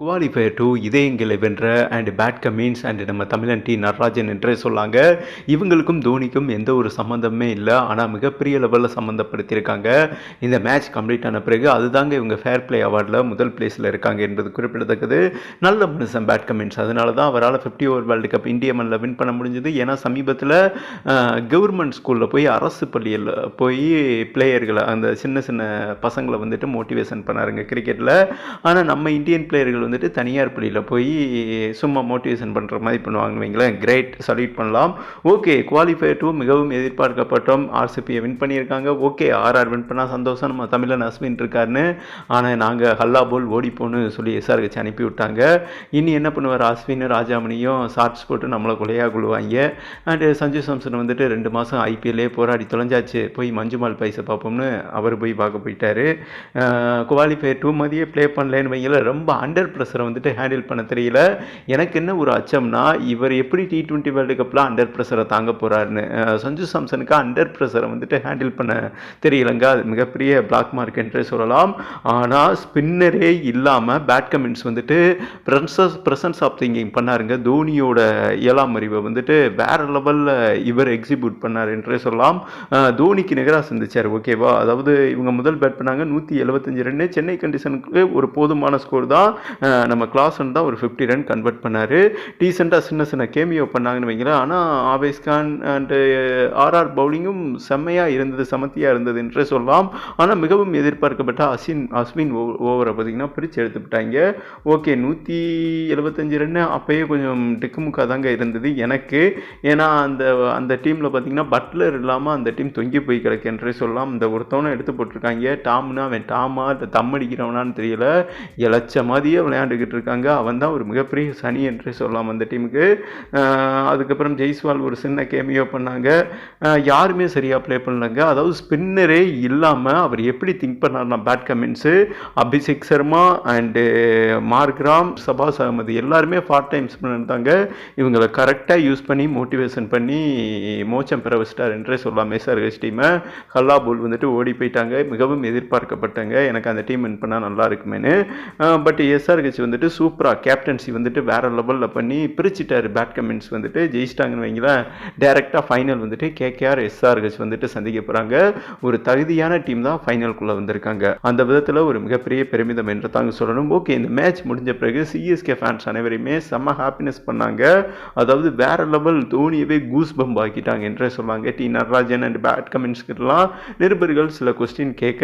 Qualifier two இதயங்களை வென்ற and bad கமீன்ஸ் and நம்ம தமிழன் டி நடராஜன் என்றே சொல்லாங்க. இவங்களுக்கும் தோனிக்கும் எந்த ஒரு சம்மந்தமே இல்லை. ஆனால் மிகப்பெரிய லெவலில் சம்மந்தப்படுத்தியிருக்காங்க இந்த மேட்ச் கம்ப்ளீட் ஆன பிறகு அதுதாங்க இவங்க ஃபேர் பிளே அவார்டில் முதல் பிளேஸில் இருக்காங்க என்பது குறிப்பிடத்தக்கது. நல்ல மனுஷன் பேட் கமீன்ஸ் அதனால தான் அவரால் ஃபிஃப்டி ஓவர் வேர்ல்டு கப் இந்திய மண்ணில் வின் பண்ண முடிஞ்சது. ஏன்னா சமீபத்தில் கவர்மெண்ட் ஸ்கூலில் போய் அரசு பள்ளியில் போய் பிளேயர்களை அந்த சின்ன சின்ன பசங்களை வந்துட்டு மோட்டிவேஷன் பண்ணாருங்க கிரிக்கெட்டில் ஆனால் நம்ம இந்தியன் பிளேயர்கள் வந்துட்டு தனியார் பள்ளியில் போய் சும்மா மோட்டிவேஷன் பண்ணுற மாதிரி பண்ணுவாங்க வைங்களேன் கிரேட் சல்யூட் பண்ணலாம். ஓகே குவாலிஃபை டூ மிகவும் எதிர்பார்க்கப்பட்டோம். ஆர்சிபியை வின் பண்ணியிருக்காங்க. ஓகே ஆர்ஆர் வின் பண்ணால் சந்தோஷம். நம்ம தமிழன் அஸ்வின் இருக்காருன்னு. ஆனால் நாங்கள் ஹல்லா போல் ஓடிப்போன்னு சொல்லி எஸ்ஆர்ஹெச் அனுப்பி விட்டாங்க இனி என்ன பண்ணுவார்? அஸ்வின் ராஜாமணியும் ஷார்ட்ஸ் போட்டு நம்மளை கொலையாக கொள்வாங்க அண்டு சஞ்சு சாம்சன் வந்துட்டு ரெண்டு மாதம் ஐபிஎல்லே போராடி தொலைஞ்சாச்சு. போய் மஞ்சுமால் பைசை பார்ப்போம்னு அவர் போய் பார்க்க போயிட்டார். குவாலிஃபை டூ மதியே ப்ளே பண்ணலன்னு வைங்கள ரொம்ப அண்டர் ப்ரெஷரை வந்துட்டு ஹேண்டில் பண்ண தெரியல. எனக்கு என்ன ஒரு அச்சம்னா இவர் எப்படி டி ட்வெண்ட்டி வேர்ல்டு கப்பில் அண்டர் ப்ரெஷரை தாங்க போகிறாருன்னு சஞ்சு சாம்சனுக்கு அண்டர் ப்ரெஷரை வந்துட்டு ஹேண்டில் பண்ண தெரியலங்க. அது மிகப்பெரிய பிளாக் மார்க் என்றே சொல்லலாம். ஆனால் ஸ்பின்னரே இல்லாமல் பேட் கமின்ஸ் வந்துட்டு ப்ரெசன்ஸ் ப்ரெசன்ஸ் ஆஃப் திங்கிங் பண்ணாருங்க. தோனியோட ஏழாம் அறிவை வந்துட்டு வேற லெவலில் இவர் எக்ஸிக்யூட் பண்ணார் என்றே சொல்லலாம். தோனிக்கு நிகராக சந்திச்சார் ஓகேவா அதாவது இவங்க முதல் பேட் பண்ணாங்க நூற்றி எழுபத்தஞ்சு ரன்னு. சென்னை கண்டிஷனுக்கு ஒரு போதுமான ஸ்கோர் தான். நம்ம கிளாஸ்ன்னு தான் ஒரு ஃபிஃப்டி ரன் கன்வெர்ட் பண்ணார். டீசெண்டாக சின்ன சின்ன கேமியோ பண்ணாங்கன்னு வைங்களேன். ஆனால் ஆவேஸ் கான் அண்டு ஆர்ஆர் பவுலிங்கும் செம்மையாக இருந்தது சமத்தியாக இருந்தது என்றே சொல்லலாம். ஆனால் மிகவும் எதிர்பார்க்கப்பட்ட அஸ்வின் அஸ்வின் ஓ- ஓவரை பார்த்திங்கன்னா பிரித்து எடுத்துவிட்டாங்க ஓகே நூற்றி எழுபத்தஞ்சு ரன்னு அப்போயே கொஞ்சம் டிக்குமுக்காக தாங்க இருந்தது எனக்கு. ஏன்னா அந்த அந்த டீமில் பார்த்தீங்கன்னா பட்லர் இல்லாமல் அந்த டீம் தொங்கி போய் கிடக்கு என்றே சொல்லலாம். இந்த ஒருத்தவனை எடுத்து போட்டிருக்காங்க. டாம்னா அவன் டாமா? இல்லை தம் அடிக்கிறவனான்னு தெரியல. இலச்ச மாதிரியே விளையாண்டுக்கிட்டு இருக்காங்க. அவன் தான் ஒரு மிகப்பெரிய சனி என்றே சொல்லலாம் அந்த டீமுக்கு. அதுக்கப்புறம் ஜெய்ஸ்வால் ஒரு சின்ன கேமியோ பண்ணாங்க. யாருமே சரியாக ப்ளே பண்ணலங்க. அதாவது ஸ்பின்னரே இல்லாமல் அவர் எப்படி திங்க் பண்ணார்னா Pat Cummins Abhishek Sharma and Markram Shahbaz Ahmed எல்லாருமே பார்ட் டைம் ஸ்பின்னர் தாங்க இவங்களை கரெக்டாக யூஸ் பண்ணி மோட்டிவேஷன் பண்ணி மோச்சம் பெற வச்சிட்டார் என்றே சொல்லலாம். எஸ்ஆர்ஹெச் டீமை ஹல்லா போல் வந்துட்டு ஓடி போயிட்டாங்க. மிகவும் எதிர்பார்க்கப்பட்டாங்க. எனக்கு அந்த டீம் வின் பண்ணால் நல்லா இருக்குமேனு பட் எஸ்ஆர் எஸ்ஆர்ஹெச் வந்துட்டு சூப்பராக கேப்டன்சி வந்துட்டு வேற லெவலில் பண்ணி பிரிச்சிட்டார் பேட் கமெண்ட்ஸ் வந்துட்டு. ஜெயிச்சிட்டாங்கன்னு வைங்களேன். டேரெக்டாக ஃபைனல் வந்துட்டு கேகேஆர் எஸ்ஆர்ஹெச் வந்துட்டு சந்திக்க போகிறாங்க ஒரு தகுதியான டீம் தான் ஃபைனலுக்குள்ளே வந்திருக்காங்க. அந்த விதத்தில் ஒரு மிகப்பெரிய பெருமிதம் என்று தாங்க சொல்லணும். ஓகே இந்த மேட்ச் முடிஞ்ச பிறகு சிஎஸ்கே ஃபேன்ஸ் அனைவரையுமே செம்ம ஹாப்பினஸ் பண்ணாங்க. அதாவது வேற லெவல் தோனியவே கூஸ் பம்ப் ஆக்கிட்டாங்க என்றே சொன்னாங்க டி நடராஜன் அண்ட் பேட் கமெண்ட்ஸ்கிட்டலாம் நிருபர்கள் சில கொஸ்டின் கேட்க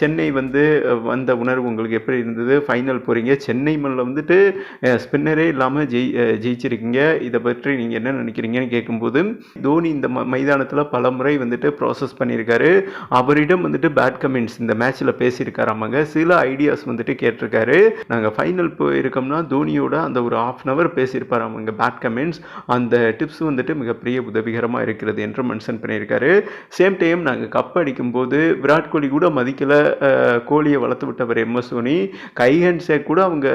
சென்னை வந்து வந்த உணர்வு உங்களுக்கு எப்படி இருந்தது? ஃபைனல் போகிறீங்க சென்னை மண்ணில் வந்துட்டு ஸ்பின்னரே இல்லாமல் ஜெயி ஜெயிச்சிருக்கீங்க. இதை பற்றி நீங்கள் என்ன நினைக்கிறீங்கன்னு கேட்கும்போது தோனி இந்த மைதானத்தில் பல முறை வந்துட்டு ப்ராசஸ் பண்ணியிருக்காரு. அவரிடம் வந்துட்டு பேட் கமெண்ட்ஸ் இந்த மேட்ச்சில் பேசியிருக்காராமாங்க. சில ஐடியாஸ் வந்துட்டு கேட்டிருக்காரு. நாங்கள் ஃபைனல் போயிருக்கோம்னா தோனியோட அந்த ஒரு ஆஃப் அன் அவர் பேசியிருப்பாராமாங்க. பேட் கமெண்ட்ஸ் அந்த டிப்ஸ் வந்துட்டு மிகப்பெரிய உதவிகரமாக இருக்கிறது என்று மென்ஷன் பண்ணியிருக்காரு. சேம் டைம் நாங்கள் கப் அடிக்கும்போது விராட் கோலி கூட மதிக்கல. கோலியை வளர்த்து விட்டவர் எம்எஸ் தோனி. கை ஹேண்ட் ஷேக் கூட அவங்க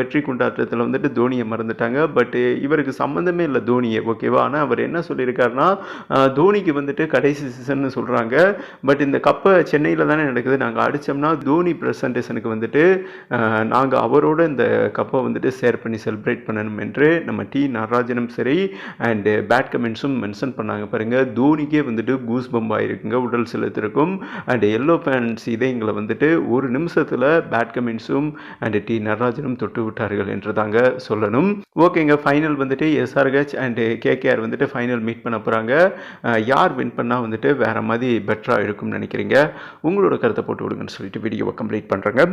வெற்றி கொண்டாட்டத்தில் வந்துட்டு தோனியை மறந்துட்டாங்க. பட் இவருக்கு சம்மந்தமே இல்லை தோனியை ஓகேவா ஆனால் அவர் என்ன சொல்லியிருக்காருன்னா தோனிக்கு வந்துட்டு கடைசி சீசன்னு சொல்கிறாங்க பட் இந்த கப்பை சென்னையில் தானே நடக்குது. நாங்கள் அடித்தோம்னா தோனி ப்ரெசன்டேஷனுக்கு வந்துட்டு நாங்கள் அவரோட இந்த கப்பை வந்துட்டு ஷேர் பண்ணி செலிப்ரேட் பண்ணணும் என்று நம்ம டி நடராஜனும் சரி அண்டு பேட் கமெண்ட்ஸும் மென்ஷன் பண்ணாங்க பாருங்கள் தோனிக்கே வந்துட்டு கூஸ் பம்பாக ஆயிருக்குங்க உடல் செலுத்திருக்கும் அண்ட் எல்லோ ஃபேன்ஸ் இதயங்களை வந்துட்டு ஒரு நிமிஷத்தில் பேட் கமெண்ட்ஸும் அண்ட் டி நடராஜனும் தொட்டு விட்டார்கள் என்று தாங்க சொல்லணும். ஓகேங்க ஃபைனல் வந்துட்டு எஸ்ஆர்ஹெச் அண்டு கேகேஆர் வந்துட்டு ஃபைனல் மீட் பண்ண போகிறாங்க யார் வின் பண்ணால் வந்துட்டு வேறு மாதிரி பெட்டராக இருக்கும்னு நினைக்கிறீங்க? உங்களோட கருத்தை போட்டு விடுங்கன்னு சொல்லிட்டு வீடியோவை கம்ப்ளீட் பண்ணுறேங்க